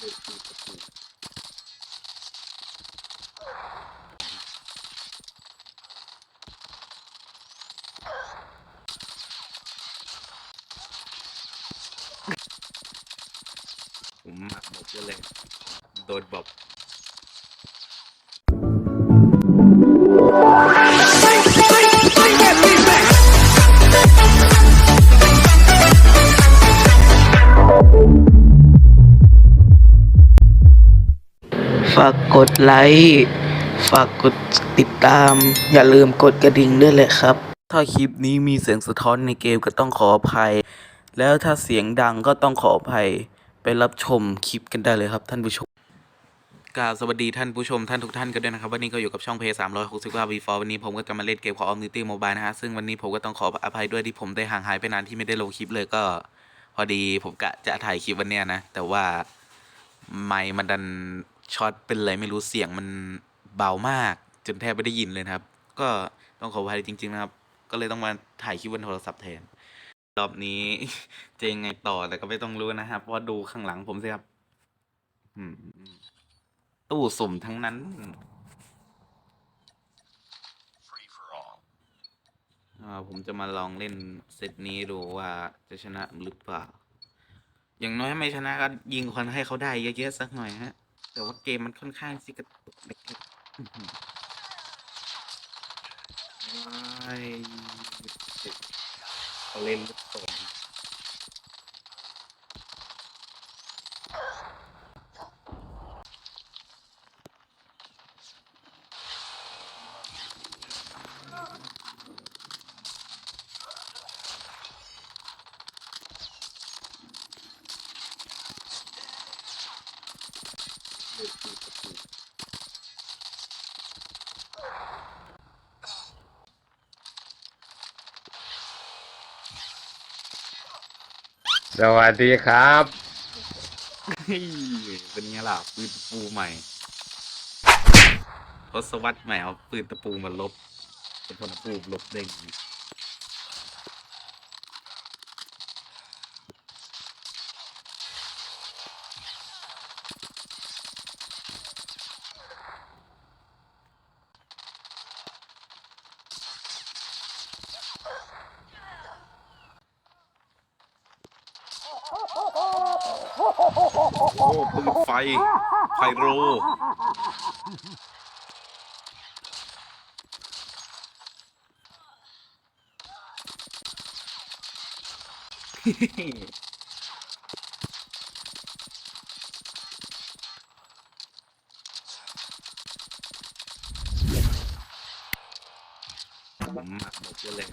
ผมหมักหมดเลย โดนบอกากกดไลค์ฝากกดติดตาม อย่าลืมกดกระดิ่งด้วยเลยครับ ถ้าคลิปนี้มีเสียงสะท้อนในเกมก็ต้องขออภัย แล้วถ้าเสียงดังก็ต้องขออภัย ไปรับชมคลิปกันได้เลยครับท่านผู้ชมกราบสวัสดีท่านผู้ชมท่านทุกท่านกันด้วยนะครับ วันนี้ก็อยู่กับช่องเพย์สามร้อยหกสิบเก้าวีฟอร์วันนี้ผมก็จะมาเล่นเกมของ Omnity Mobile นะฮะ ซึ่งวันนี้ผมก็ต้องขออภัยด้วยที่ผมได้ห่างหายไปนานที่ไม่ได้ลงคลิปเลยก็ พอดีผมกะจะถ่ายคลิปวันเนี้ยนะ แต่ว่าไมค์มันดัน ช็อตเป็นอะไรไม่รู้เสียงมันเบามาก จนแทบไม่ได้ยินเลยครับ ก็ต้องขออภัยจริง ๆ นะครับ ก็เลยต้องมาถ่ายคลิปบนโทรศัพท์แทน รอบนี้จะยังไงต่อแต่ก็ไม่ต้องรู้นะครับเพราะว่าดูข้างหลังผมสิครับตู้สุ่มทั้งนั้นผมจะมาลองเล่นเซตนี้ดูว่าจะชนะหรือเปล่า อย่างน้อยไม่ชนะก็ยิงคนให้เขาได้เยอะๆสักหน่อยฮะ แต่ว่าเกมมันค่อนข้างสิกระตุกเล็กๆอื้อหือว้ายเขาเล่นต่อ สวัสดีครับ เฮ้ยเป็นไงล่ะปืนตะปูใหม่ทศวรรษใหม่เอาปืนตะปูมาลบ เป็นพลปูลบเด้ง โอ้ปืนไฟ ไฟโร ผมหมักหมดเลย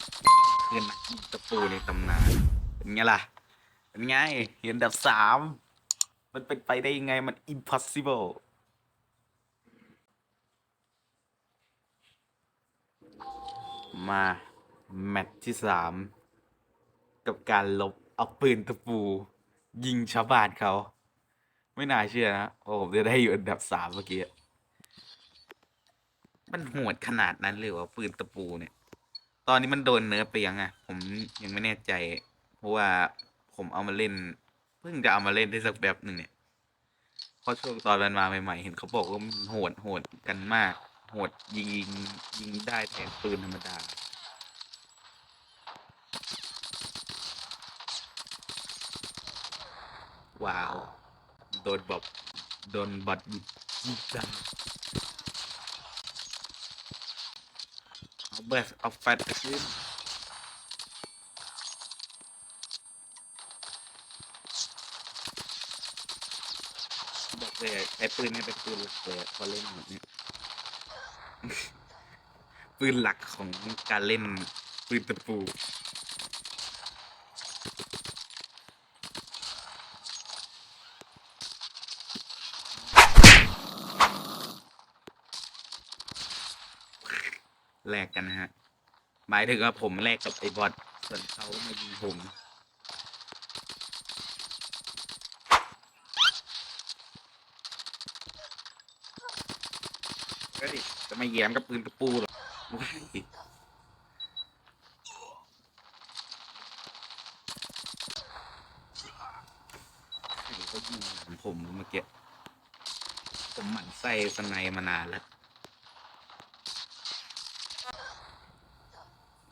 คือนักตะปูในตำนาน เป็นไงล่ะ เป็นไง เห็นอันดับสาม มันเป็นไปได้ยังไงมัน impossible มา แมตช์ที่สามกับการลบเอาปืนตะปู ยิงชาวบ้านเขา ไม่น่าเชื่อนะว่าผมจะได้อยู่อันดับสามเมื่อกี้ มันโหดขนาดนั้นเลยว่าปืนตะปูเนี่ย ตอนนี้มันโดนเนื้อไปยังไงผมยังไม่แน่ใจ เพราะว่าผมเอามาเล่น พิ่งจะเอามาเล่นได้สักแบบหนึ่งเนี่ยเพราะช่วงตอนมันมาใหม่ๆ เห็นเขาบอกว่ามันโหดโหดกันมาก โหดยิงยิงได้แทนปืนธรรมดาว้าว โดนบอบโดนบอดยิงจังเอาเบสเอาแฟตขึ้น บอก เลยอะใช้ปืนนี่เป็นปืนหลักเลยพอเล่นแบบเนี้ยปืนหลักของการเล่นปืนตะปูแลกกันนะฮะ หมายถึงว่าผมแลกกับไอ้บอทส่วนเขามายิงผม ก็ดิจะไม่แย้มกับปืนตะปูหรอกว้ายใครเขายิงผมผมเมื่อกี้ผมหมั่นไส้สไนมานานแล้ว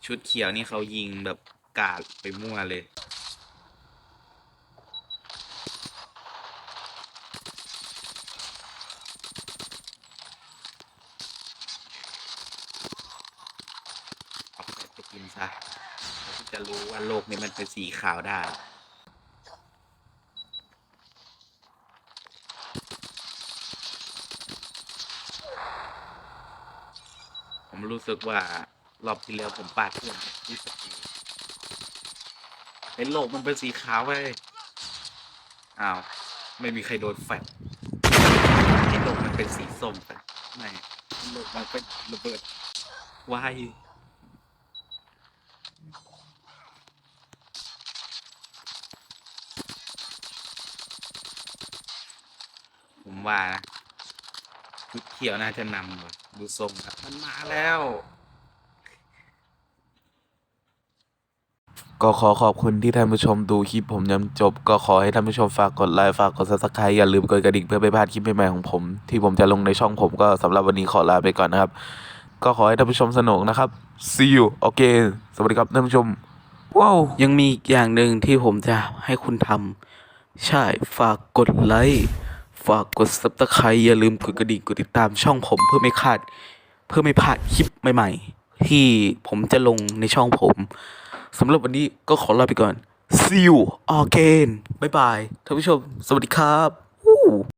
ชุดเขียวนี่เขายิงแบบกาดไปมั่วเลย เอาแฟไปกิน ซะเราจะรู้ว่าโลกนี้มันเป็นสีขาวได้ผมรู้สึกว่ารอบที่แล้วผมปาดเพื่อนที่สกีเป็นโลกมันเป็นสีขาวเว้ยอ้าว ไม่มีใครโดนแฟดไอ้โลกมันเป็นสีส้มแต่ไม่โลกมันเป็นระเบิดวาย ผมว่านะชุดเขียวน่าจะนำว่ะดูทรงครับมันมาแล้ว ก็ขอขอบคุณที่ท่านผู้ชมดูคลิปผมจนจบ ก็ขอให้ท่านผู้ชมฝากกดไลค์ฝากกด subscribe อย่าลืมกดกระดิ่งเพื่อไม่พลาดคลิปใหม่ๆของผม ที่ผมจะลงในช่องผมก็สำหรับวันนี้ขอลาไปก่อนนะครับ ก็ขอให้ท่านผู้ชมสนุกนะครับ see you again สวัสดีครับท่านผู้ชมว้าวยังมีอีกอย่างหนึ่งที่ผมจะให้คุณทำใช่ฝากกดไลค์ ฝากกดซับสไครต์อย่าลืมกดกระดิ่งกดติดตามช่องผมเพื่อไม่พลาด เพื่อไม่พลาดคลิปใหม่ๆ ที่ผมจะลงในช่องผมสำหรับวันนี้ก็ขอลาไปก่อน see you again บ๊ายบายท่านผู้ชม สวัสดีครับ